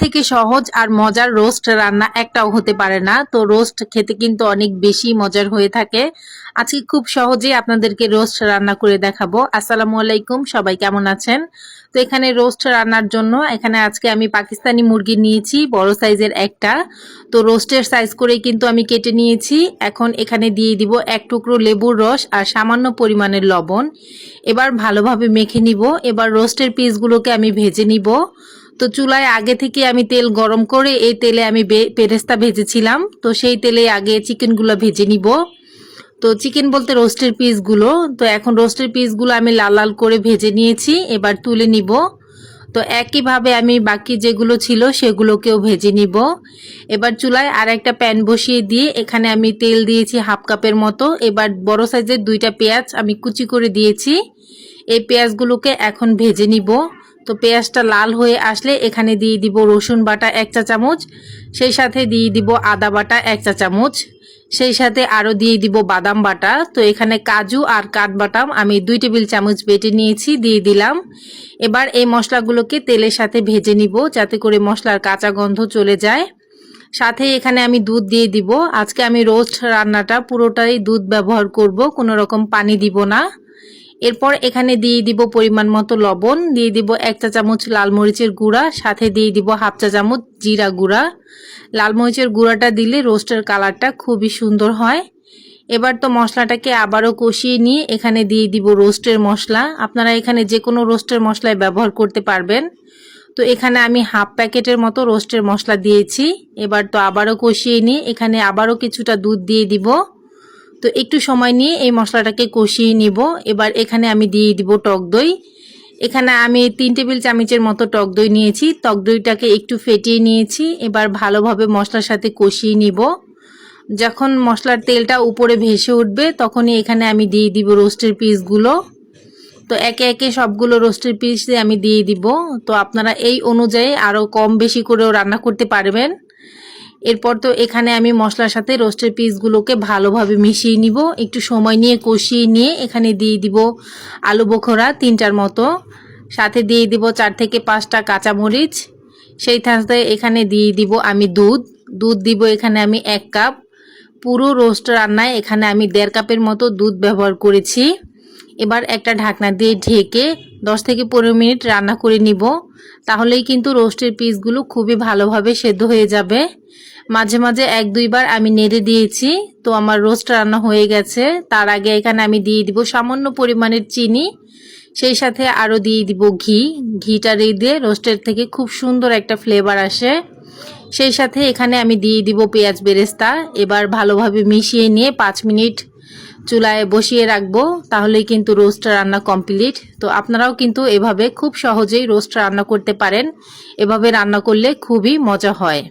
থেকে সহজ আর মজার রোস্ট রান্না একটাও হতে পারে না। তো রোস্ট খেতে কিন্তু অনেক বেশি মজার হয়ে থাকে। আজকে খুব সহজেই আপনাদেরকে রোস্ট রান্না করে দেখাবো। আসসালামু আলাইকুম, সবাই কেমন আছেন? তো এখানে রোস্ট রান্নার জন্য এখানে আজকে আমি পাকিস্তানি মুরগি নিয়েছি, বড় সাইজের একটা। তো রোস্টের সাইজ করেই কিন্তু আমি কেটে নিয়েছি। এখন এখানে দিয়ে দিব এক টুকরো লেবুর রস আর সামান্য পরিমাণের লবণ। এবার ভালোভাবে মেখে নিব। এবার রোস্টের পিসগুলোকে আমি ভেজে নিব। তো চুলায় আগে থেকে আমি তেল গরম করে এই তেলে আমি পেরেস্তা ভেজেছিলাম। তো সেই তেলে আগে চিকেনগুলো ভেজে নিব। তো চিকেন বলতে রোস্টের পিসগুলো। তো এখন রোস্টের পিসগুলো আমি লাল লাল করে ভেজে নিয়েছি, এবার তুলে নিব। তো একইভাবে আমি বাকি যেগুলো ছিল সেগুলোকেও ভেজে নিব। এবার চুলায় আর একটা প্যান বসিয়ে দিয়ে এখানে আমি তেল দিয়েছি হাফ কাপের মতো। এবার বড় সাইজের দুইটা পেঁয়াজ আমি কুচি করে দিয়েছি। এই পেঁয়াজগুলোকে এখন ভেজে নিব। তো পেঁয়াজটা লাল হয়ে আসলে এখানে দিয়ে দিব রসুন বাটা এক চা চামচ, সেই সাথে দিয়ে দিব আদা বাটা এক চা চামচ, সেই সাথে আরও দিয়ে দিব বাদাম বাটা। তো এখানে কাজু আর কাঠবাটাম আমি দুই টেবিল চামচ বেটে নিয়েছি, দিয়ে দিলাম। এবার এই মশলাগুলোকে তেলের সাথে ভেজে নিব যাতে করে মশলার কাঁচা গন্ধ চলে যায়। সাথে এখানে আমি দুধ দিয়ে দিব। আজকে আমি রোস্ট রান্নাটা পুরোটাই দুধ ব্যবহার করব, কোনো রকম পানি দিব না। এরপর এখানে দিয়ে দিব পরিমাণ মতো লবণ, দিয়ে দিব এক চা চামচ লাল মরিচের গুঁড়া, সাথে দিয়ে দিব হাফ চা চামচ জিরা গুঁড়া। লাল মরিচের গুঁড়াটা দিলে রোস্টের কালারটা খুবই সুন্দর হয়। এবার তো মশলাটাকে আবারও কষিয়ে নিয়ে এখানে দিয়ে দিব রোস্টের মশলা। আপনারা এখানে যে কোনো রোস্টের মশলায় ব্যবহার করতে পারবেন। তো এখানে আমি হাফ প্যাকেটের মতো রোস্টের মশলা দিয়েছি। এবার তো আবারও কষিয়ে নিয়ে এখানে আবারও কিছুটা দুধ দিয়ে দিব। তো একটু সময় নিয়ে এই মশলাটাকে কষিয়ে নিব। এবার এখানে আমি দিয়ে দিব টক দই। এখানে আমি তিন টেবিল চামচের মতো টক দই নিয়েছি। টক দইটাকে একটু ফেটিয়ে নিয়েছি। এবার ভালোভাবে মশলার সাথে কষিয়ে নিব। যখন মশলার তেলটা উপরে ভেসে উঠবে, তখনই এখানে আমি দিয়ে দিব রোস্টের পিসগুলো। তো একে একে সবগুলো রোস্টের পিস আমি দিয়ে দিব। তো আপনারা এই অনুযায়ী আরও কম বেশি করেও রান্না করতে পারবেন। এরপর তো এখানে আমি মশলার সাথে রোস্টের পিসগুলোকে ভালোভাবে মিশিয়ে নিব। একটু সময় নিয়ে কষিয়ে নিয়ে এখানে দিয়ে দিব আলু বোখরা তিনটার মতো। সাথে দিয়ে দিব চার থেকে পাঁচটা কাঁচামরিচ। সেই সাথে এখানে দিয়ে দিব আমি দুধ। দুধ দিব এখানে আমি এক কাপ। পুরো রোস্ট রান্নায় এখানে আমি দেড় কাপের মতো দুধ ব্যবহার করেছি। এবার একটা ঢাকনা দিয়ে ঢেকে দশ থেকে পনেরো মিনিট রান্না করে নিব। তাহলেই কিন্তু রোস্টের পিসগুলো খুবই ভালোভাবে সেদ্ধ হয়ে যাবে। মাঝে মাঝে এক দুইবার আমি নেড়ে দিয়েছি, তো আমার রোস্ট রান্না হয়ে গেছে। তার আগে এখানে আমি দিয়ে দিব সামান্য পরিমাণের চিনি, সেই সাথে আরও দিয়ে দিব ঘি। ঘিটা দিয়ে রোস্টের থেকে খুব সুন্দর একটা ফ্লেভার আসে। সেই সাথে এখানে আমি দিয়ে দিব পেঁয়াজ বেরেস্তা। এবার ভালোভাবে মিশিয়ে নিয়ে পাঁচ মিনিট চুলায় বসিয়ে রাখব, তাহলেই কিন্তু রোস্ট রান্না কমপ্লিট। তো আপনারাও কিন্তু এভাবে খুব সহজেই রোস্ট রান্না করতে পারেন। এভাবে রান্না করলে খুবই মজা হয়।